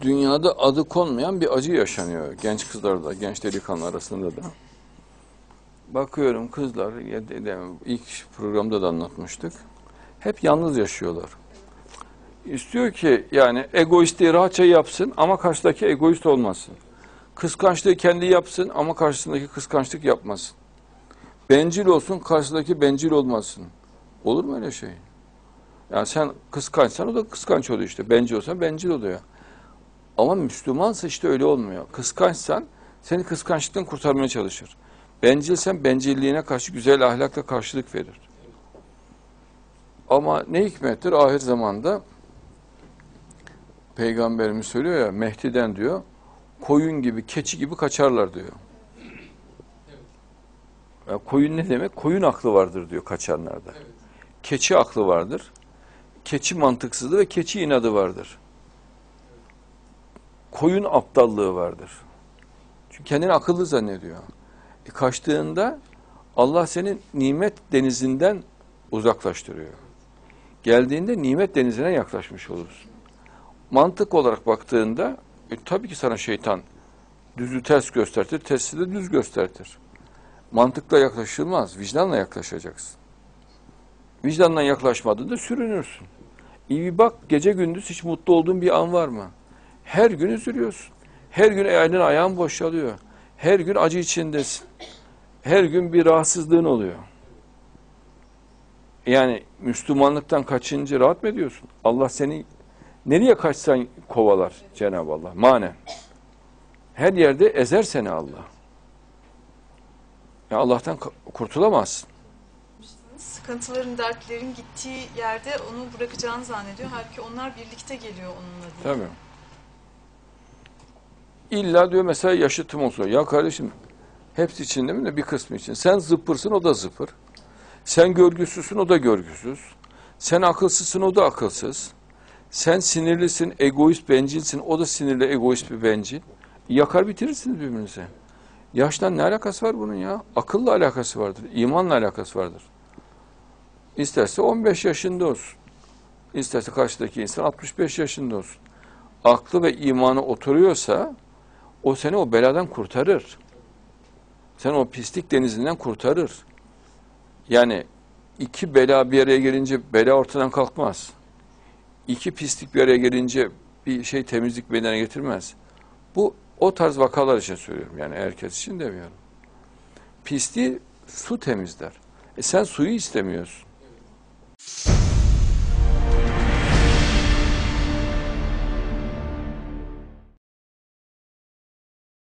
dünyada adı konmayan bir acı yaşanıyor genç kızlarda, genç delikanlı arasında da. Bakıyorum kızlar, ilk programda da anlatmıştık. Hep yalnız yaşıyorlar. İstiyor ki yani egoistliği rahatça yapsın ama karşıdaki egoist olmasın. Kıskançlığı kendi yapsın ama karşısındaki kıskançlık yapmasın. Bencil olsun, karşıdaki bencil olmasın. Olur mu öyle şey? Yani sen kıskançsan o da kıskanç oluyor işte. Bencil olsan bencil oluyor. Ama Müslümansa işte öyle olmuyor. Kıskançsan seni kıskançlıktan kurtarmaya çalışır. Bencilsen bencilliğine karşı güzel ahlakla karşılık verir. Ama ne hikmettir ahir zamanda Peygamberimiz söylüyor ya Mehdi'den diyor koyun gibi keçi gibi kaçarlar diyor. Ya koyun ne demek? Koyun aklı vardır diyor kaçanlarda. Keçi aklı vardır. Keçi mantıksızlığı ve keçi inadı vardır. Koyun aptallığı vardır. Çünkü kendini akıllı zannediyor. E kaçtığında Allah seni nimet denizinden uzaklaştırıyor. Geldiğinde nimet denizine yaklaşmış olursun. Mantık olarak baktığında e, tabii ki sana şeytan düzü ters göstertir, tersi de düz göstertir. Mantıkla yaklaşılmaz, vicdanla yaklaşacaksın. Vicdanla yaklaşmadığında sürünürsün. İyi bak gece gündüz hiç mutlu olduğun bir an var mı? Her gün üzülüyorsun. Her gün elin ayağın boşalıyor. Her gün acı içindesin. Her gün bir rahatsızlığın oluyor. Yani Müslümanlıktan kaçıncı rahat mı ediyorsun? Allah seni nereye kaçsan kovalar Cenab-ı Allah. Manen. Her yerde ezer seni Allah. Ya Allah'tan kurtulamazsın. Sıkıntıların, dertlerin gittiği yerde onu bırakacağını zannediyor. Halbuki onlar birlikte geliyor onunla diye. Tabii. İlla diyor mesela yaşıtım olsun. Ya kardeşim hepsi için değil mi bir kısmı için. Sen zıppırsın o da zıppır. Sen görgüsüzsün o da görgüsüz. Sen akılsızsın o da akılsız. Sen sinirlisin, egoist, bencilsin. O da sinirli, egoist bir bencil. Yakar bitirirsiniz birbirinizi. Yaştan ne alakası var bunun ya? Akılla alakası vardır, imanla alakası vardır. İsterse 15 yaşında olsun. İsterse karşıdaki insan 65 yaşında olsun. Aklı ve imanı oturuyorsa o seni o beladan kurtarır. Sen o pislik denizinden kurtarır. Yani iki bela bir araya gelince bela ortadan kalkmaz. İki pislik bir araya gelince bir şey temizlik meydana getirmez. Bu o tarz vakalar için söylüyorum. Yani herkes için demiyorum. Pisliği su temizler. E sen suyu istemiyorsun.